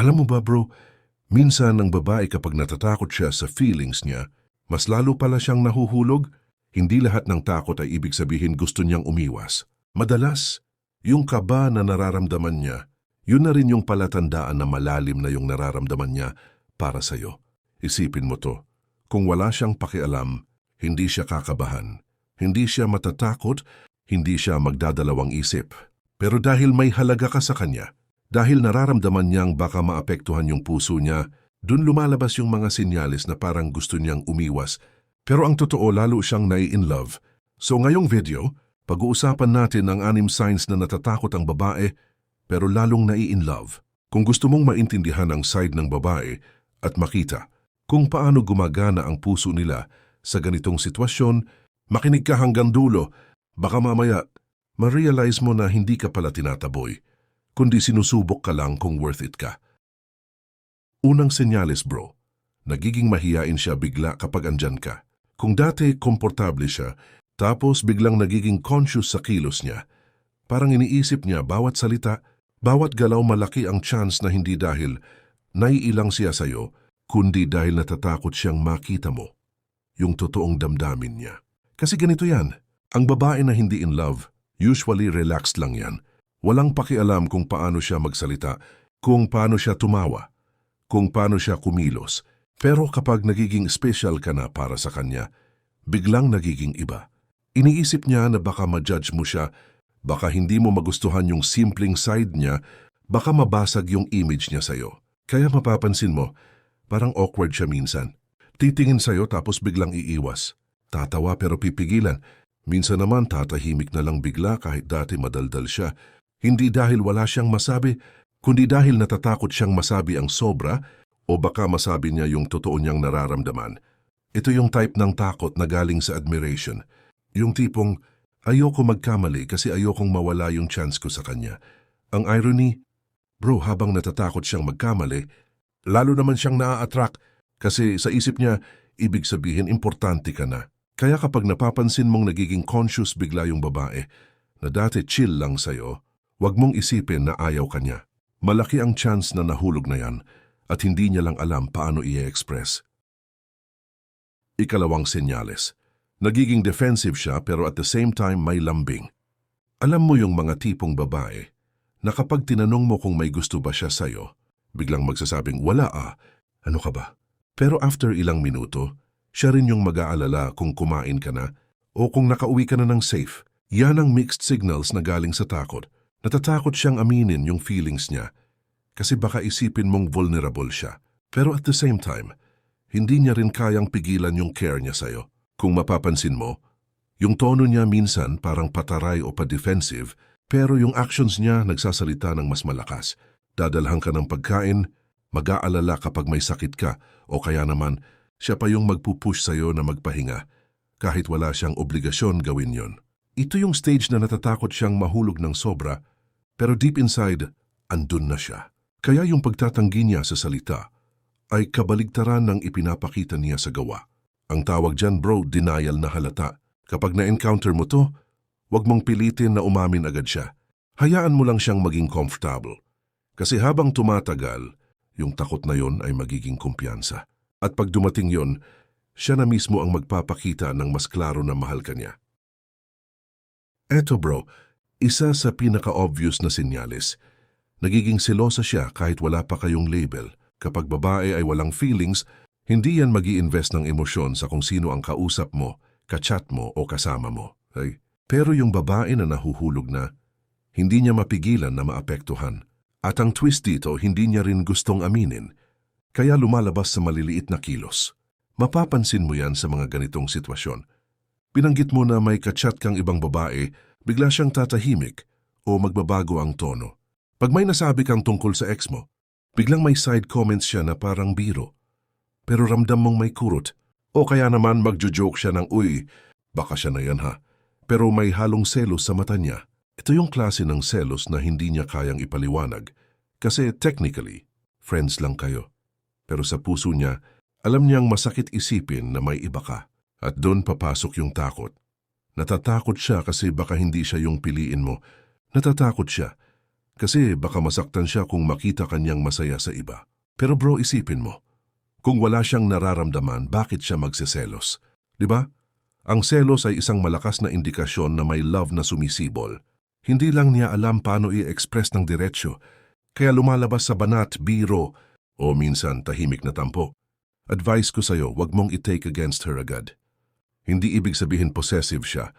Alam mo ba bro, minsan ang babae kapag natatakot siya sa feelings niya, mas lalo pala siyang nahuhulog. Hindi lahat ng takot ay ibig sabihin gusto niyang umiwas. Madalas, yung kaba na nararamdaman niya, yun na rin yung palatandaan na malalim na yung nararamdaman niya para sa'yo. Isipin mo to, kung wala siyang pakialam, hindi siya kakabahan, hindi siya matatakot, hindi siya magdadalawang isip. Pero dahil may halaga ka sa kanya, dahil nararamdaman niyang baka maapektuhan yung puso niya, dun lumalabas yung mga sinyalis na parang gusto niyang umiwas. Pero ang totoo lalo siyang nai-in love. So ngayong video, pag-uusapan natin ang anim signs na natatakot ang babae pero lalong nai-in love. Kung gusto mong maintindihan ang side ng babae at makita kung paano gumagana ang puso nila sa ganitong sitwasyon, makinig ka hanggang dulo. Baka mamaya, ma-realize mo na hindi ka pala tinataboy, kundi sinusubok ka lang kung worth it ka. Unang senyales bro, nagiging mahiyain siya bigla kapag andyan ka. Kung dati komportable siya, tapos biglang nagiging conscious sa kilos niya, parang iniisip niya bawat salita, bawat galaw malaki ang chance na hindi dahil naiilang siya sa'yo, kundi dahil natatakot siyang makita mo yung totoong damdamin niya. Kasi ganito yan, ang babae na hindi in love, usually relaxed lang yan. Walang pakialam kung paano siya magsalita, kung paano siya tumawa, kung paano siya kumilos. Pero kapag nagiging special ka na para sa kanya, biglang nagiging iba. Iniisip niya na baka ma-judge mo siya, baka hindi mo magustuhan yung simpleng side niya, baka mabasag yung image niya sa'yo. Kaya mapapansin mo, parang awkward siya minsan. Titingin sa'yo tapos biglang iiwas. Tatawa pero pipigilan. Minsan naman tatahimik na lang bigla kahit dati madaldal siya. Hindi dahil wala siyang masabi, kundi dahil natatakot siyang masabi ang sobra o baka masabi niya yung totoo niyang nararamdaman. Ito yung type ng takot na galing sa admiration. Yung tipong, ayoko magkamali kasi ayokong mawala yung chance ko sa kanya. Ang irony, bro habang natatakot siyang magkamali, lalo naman siyang naa-attract kasi sa isip niya, ibig sabihin importante ka na. Kaya kapag napapansin mong nagiging conscious bigla yung babae, na dati chill lang sa'yo, wag mong isipin na ayaw ka niya. Malaki ang chance na nahulog na yan at hindi niya lang alam paano i-express. Ikalawang senyales. Nagiging defensive siya pero at the same time may lambing. Alam mo yung mga tipong babae na kapag tinanong mo kung may gusto ba siya sa'yo, biglang magsasabing wala ah, ano ka ba? Pero after ilang minuto, siya rin yung mag-aalala kung kumain ka na o kung nakauwi ka na ng safe. Yan ang mixed signals na galing sa takot. Natatakot siyang aminin yung feelings niya kasi baka isipin mong vulnerable siya. Pero at the same time, hindi niya rin kayang pigilan yung care niya sa'yo. Kung mapapansin mo, yung tono niya minsan parang pataray o pa-defensive pero yung actions niya nagsasalita ng mas malakas. Dadalhan ka ng pagkain, mag-aalala kapag may sakit ka o kaya naman siya pa yung magpupush sa'yo na magpahinga kahit wala siyang obligasyon gawin yon. Ito yung stage na natatakot siyang mahulog ng sobra pero deep inside, andun na siya. Kaya yung pagtatanggi niya sa salita ay kabaligtaran ng ipinapakita niya sa gawa. Ang tawag dyan bro, denial na halata. Kapag na-encounter mo to, wag mong pilitin na umamin agad siya. Hayaan mo lang siyang maging comfortable. Kasi habang tumatagal, yung takot na yon ay magiging kumpiyansa. At pag dumating yon, siya na mismo ang magpapakita ng mas klaro na mahal ka niya. Eto bro, isa sa pinaka-obvious na sinyalis. Nagiging selosa siya kahit wala pa kayong label. Kapag babae ay walang feelings, hindi yan mag invest ng emosyon sa kung sino ang kausap mo, kachat mo o kasama mo. Ay, pero yung babae na nahuhulog na, hindi niya mapigilan na maapektuhan. At ang twist dito, hindi niya rin gustong aminin, kaya lumalabas sa maliliit na kilos. Mapapansin mo yan sa mga ganitong sitwasyon. Binanggit mo na may kachat kang ibang babae, bigla siyang tatahimik o magbabago ang tono. Pag may nasabi kang tungkol sa ex mo, biglang may side comments siya na parang biro. Pero ramdam mong may kurot. O kaya naman magjo-joke siya ng, uy, baka siya na yan ha. Pero may halong selos sa mata niya. Ito yung klase ng selos na hindi niya kayang ipaliwanag. Kasi technically, friends lang kayo. Pero sa puso niya, alam niyang masakit isipin na may iba ka. At doon papasok yung takot. Natatakot siya kasi baka hindi siya yung piliin mo. Natatakot siya Kasi baka masaktan siya kung makita kanyang masaya sa iba. Pero bro, isipin mo. Kung wala siyang nararamdaman, bakit siya magseselos? Di ba? Ang selos ay isang malakas na indikasyon na may love na sumisibol. Hindi lang niya alam paano i-express ng diretsyo, kaya lumalabas sa banat, biro, o minsan tahimik na tampo. Advice ko sa'yo, wag mong i-take against her agad. Hindi ibig sabihin possessive siya,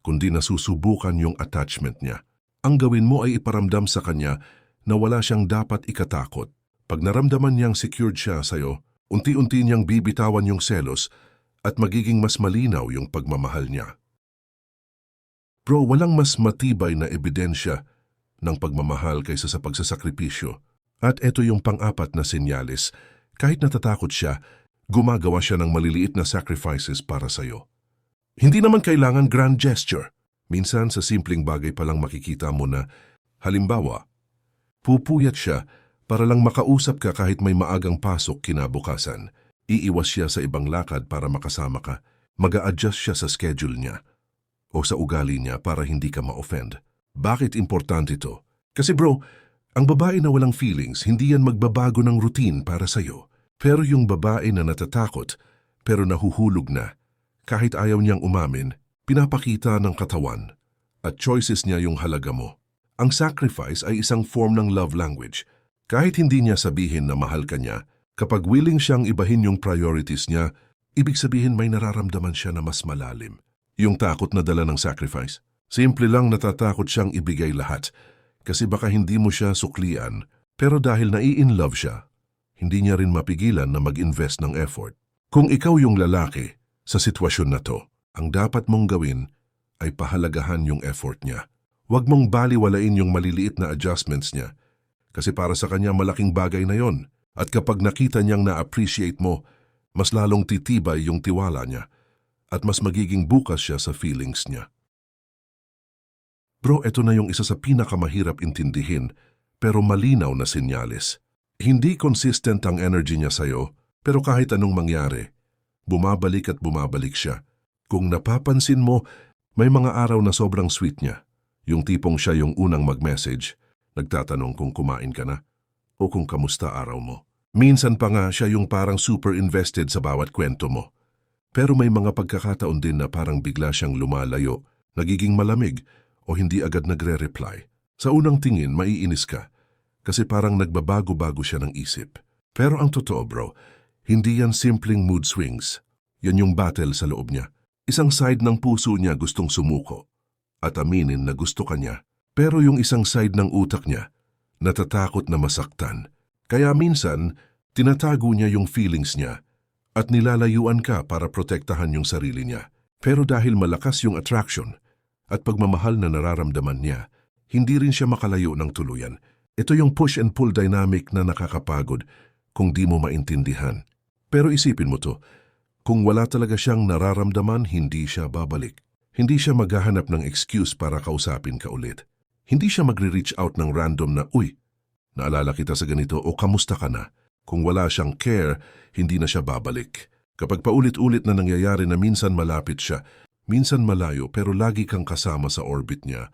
kundi nasusubukan yung attachment niya. Ang gawin mo ay iparamdam sa kanya na wala siyang dapat ikatakot. Pag naramdaman niyang secured siya sa'yo, unti-unti niyang bibitawan yung selos at magiging mas malinaw yung pagmamahal niya. Bro, walang mas matibay na ebidensya ng pagmamahal kaysa sa pagsasakripisyo. At ito yung pang-apat na senyales. Kahit natatakot siya, gumagawa siya ng maliliit na sacrifices para sa'yo. Hindi naman kailangan grand gesture. Minsan sa simpleng bagay pa lang makikita mo na, halimbawa, pupuyat siya para lang makausap ka kahit may maagang pasok kinabukasan. Iiwas siya sa ibang lakad para makasama ka. mag adjust siya sa schedule niya o sa ugali niya para hindi ka ma-offend. Bakit importante ito? Kasi bro, ang babae na walang feelings, hindi yan magbabago ng routine para sa'yo. Pero yung babae na natatakot, pero nahuhulog na, kahit ayaw niyang umamin, pinapakita ng katawan at choices niya yung halaga mo. Ang sacrifice ay isang form ng love language. Kahit hindi niya sabihin na mahal ka niya, kapag willing siyang ibahin yung priorities niya, ibig sabihin may nararamdaman siya na mas malalim. Yung takot na dala ng sacrifice. Simple lang natatakot siyang ibigay lahat kasi baka hindi mo siya suklian pero dahil nai-in love siya, hindi niya rin mapigilan na mag-invest ng effort. Kung ikaw yung lalaki sa sitwasyon na to, ang dapat mong gawin ay pahalagahan yung effort niya. Huwag mong baliwalain yung maliliit na adjustments niya kasi para sa kanya malaking bagay na yon. At kapag nakita niyang na-appreciate mo, mas lalong titibay yung tiwala niya at mas magiging bukas siya sa feelings niya. Bro, ito na yung isa sa pinakamahirap intindihin pero malinaw na senyales. Hindi consistent ang energy niya sa'yo pero kahit anong mangyari, bumabalik at bumabalik siya. Kung napapansin mo, may mga araw na sobrang sweet niya. Yung tipong siya yung unang mag-message, nagtatanong kung kumain ka na o kung kamusta araw mo. Minsan pa nga siya yung parang super invested sa bawat kwento mo. Pero may mga pagkakataon din na parang bigla siyang lumalayo, nagiging malamig o hindi agad nagre-reply. Sa unang tingin, maiinis ka kasi parang nagbabago-bago siya ng isip. Pero ang totoo bro, hindi yan simpleng mood swings. Yan yung battle sa loob niya. Isang side ng puso niya gustong sumuko at aminin na gusto ka niya. Pero yung isang side ng utak niya, natatakot na masaktan. Kaya minsan, tinatago niya yung feelings niya at nilalayuan ka para protektahan yung sarili niya. Pero dahil malakas yung attraction at pagmamahal na nararamdaman niya, hindi rin siya makalayo ng tuluyan. Ito yung push and pull dynamic na nakakapagod kung di mo maintindihan. Pero isipin mo to, kung wala talaga siyang nararamdaman, hindi siya babalik. Hindi siya maghahanap ng excuse para kausapin ka ulit. Hindi siya magre-reach out ng random na, Uy, naalala kita sa ganito o kamusta ka na? Kung wala siyang care, hindi na siya babalik. Kapag paulit-ulit na nangyayari na minsan malapit siya, minsan malayo pero lagi kang kasama sa orbit niya,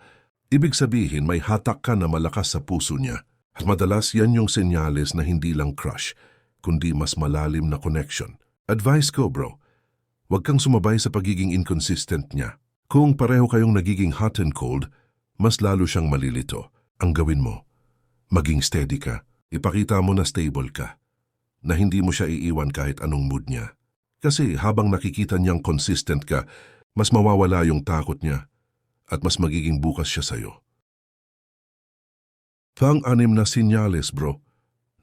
ibig sabihin may hatak ka na malakas sa puso niya. At madalas yan yung senyales na hindi lang crush, kundi mas malalim na connection. Advice ko, bro, huwag kang sumabay sa pagiging inconsistent niya. Kung pareho kayong nagiging hot and cold, mas lalo siyang malilito. Ang gawin mo, maging steady ka. Ipakita mo na stable ka. Na hindi mo siya iiwan kahit anong mood niya. Kasi habang nakikita niyang consistent ka, mas mawawala yung takot niya at mas magiging bukas siya sa'yo. Pang-anim na sinyales, bro.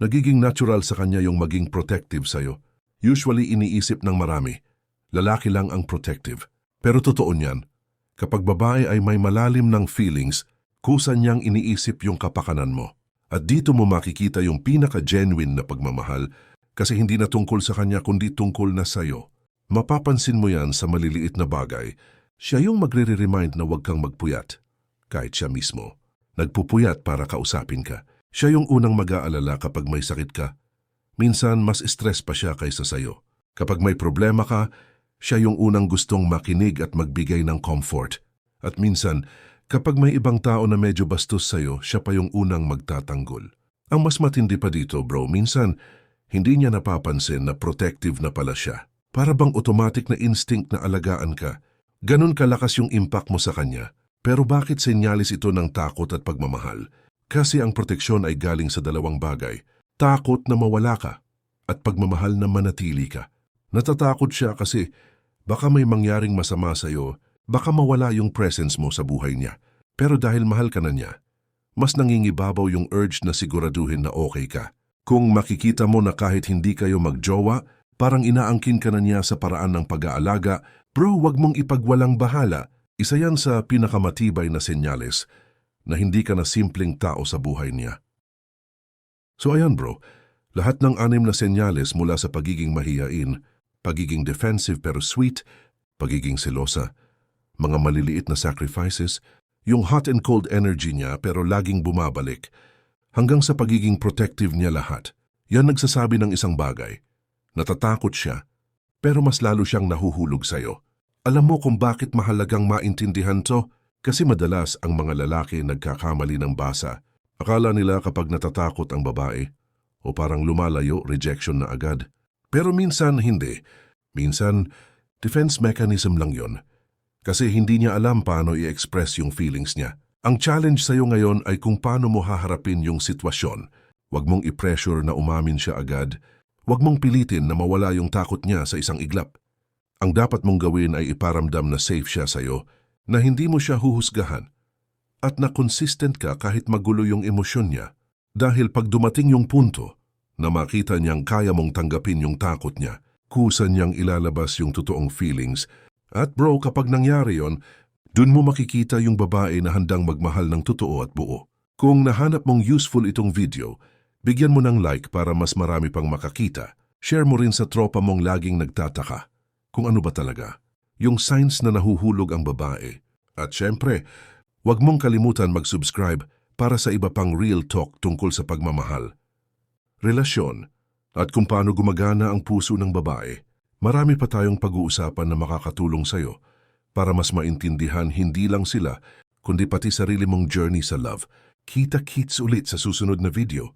Nagiging natural sa kanya yung maging protective sa'yo. Usually iniisip ng marami, lalaki lang ang protective. Pero totoo niyan, kapag babae ay may malalim ng feelings, kusa niyang iniisip yung kapakanan mo. At dito mo makikita yung pinaka-genuine na pagmamahal kasi hindi na tungkol sa kanya kundi tungkol na sa'yo. Mapapansin mo yan sa maliliit na bagay. Siya yung magre-remind na huwag kang magpuyat. Kahit siya mismo. Nagpupuyat para kausapin ka. Siya yung unang mag-aalala kapag may sakit ka Minsan mas stress pa siya kaysa sayo. Kapag may problema ka, siya yung unang gustong makinig at magbigay ng comfort. At minsan, Kapag may ibang tao na medyo bastos sa'yo, siya pa yung unang magtatanggol. Ang mas matindi pa dito, bro, minsan hindi niya napapansin na protective na pala siya. Para bang automatic na instinct na alagaan ka. Ganun kalakas yung impact mo sa kanya. Pero bakit senyalis ito ng takot at pagmamahal? Kasi ang proteksyon ay galing sa dalawang bagay. Takot na mawala ka at pagmamahal na manatili ka. Natatakot siya kasi baka may mangyaring masama sa'yo, baka mawala yung presence mo sa buhay niya. Pero dahil mahal ka na niya, mas nangingibabaw yung urge na siguraduhin na okay ka. Kung makikita mo na kahit hindi kayo magjowa, parang inaangkin ka na niya sa paraan ng pag-aalaga, bro, wag mong ipagwalang bahala. Isa yan sa pinakamatibay na senyales na hindi ka na simpleng tao sa buhay niya. So ayan bro, lahat ng anim na senyales mula sa pagiging mahiyain, pagiging defensive pero sweet, pagiging selosa, mga maliliit na sacrifices, yung hot and cold energy niya pero laging bumabalik, hanggang sa pagiging protective niya lahat. Yan nagsasabi ng isang bagay. Natatakot siya, pero mas lalo siyang nahuhulog sa'yo. Alam mo kung bakit mahalagang maintindihan to? Kasi madalas ang mga lalaki nagkakamali ng basa. Akala nila kapag natatakot ang babae, o parang lumalayo, rejection na agad. Pero minsan hindi. Minsan, defense mechanism lang yon. Kasi hindi niya alam paano i-express yung feelings niya. Ang challenge sa'yo ngayon ay kung paano mo haharapin yung sitwasyon. Huwag mong i-pressure na umamin siya agad. Huwag mong pilitin na mawala yung takot niya sa isang iglap. Ang dapat mong gawin ay iparamdam na safe siya sa'yo, na hindi mo siya huhusgahan, at na consistent ka kahit magulo yung emosyon niya. Dahil pag dumating yung punto na makita niyang kaya mong tanggapin yung takot niya, kusa niyang ilalabas yung totoong feelings. At bro, kapag nangyari yon, dun mo makikita yung babae na handang magmahal ng totoo at buo. Kung nahanap mong useful itong video, bigyan mo ng like para mas marami pang makakita. Share mo rin sa tropa mong laging nagtataka kung ano ba talaga yung signs na nahuhulog ang babae. At syempre, huwag mong kalimutan mag-subscribe para sa iba pang real talk tungkol sa pagmamahal, relasyon, at kung paano gumagana ang puso ng babae. Marami pa tayong pag-uusapan na makakatulong sa'yo para mas maintindihan hindi lang sila, kundi pati sarili mong journey sa love. Kita-kits ulit sa susunod na video.